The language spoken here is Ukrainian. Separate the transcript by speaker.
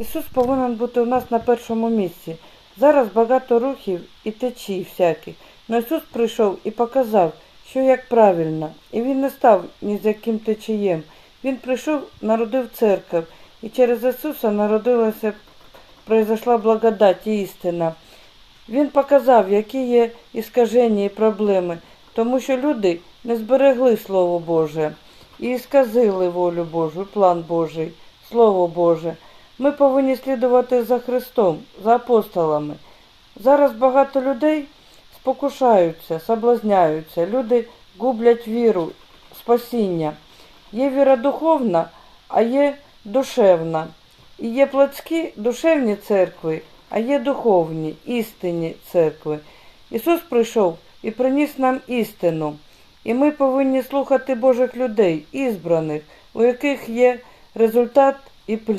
Speaker 1: Ісус повинен бути у нас на першому місці. Зараз багато рухів і течій всяких. Но Ісус прийшов і показав, що як правильно. І Він не став ні з яким течієм. Він прийшов, народив церкву, і через Ісуса народилася, произошла благодать і істина. Він показав, які є іскаження і проблеми, тому що люди не зберегли Слово Боже і сказили волю Божу, план Божий, Слово Боже. Ми повинні слідувати за Христом, за апостолами. Зараз багато людей спокушаються, соблазняються, люди гублять віру, спасіння. Є віра духовна, а є душевна. І є плотські душевні церкви, а є духовні, істинні церкви. Ісус прийшов і приніс нам істину. І ми повинні слухати Божих людей, ізбраних, у яких є результат і плід.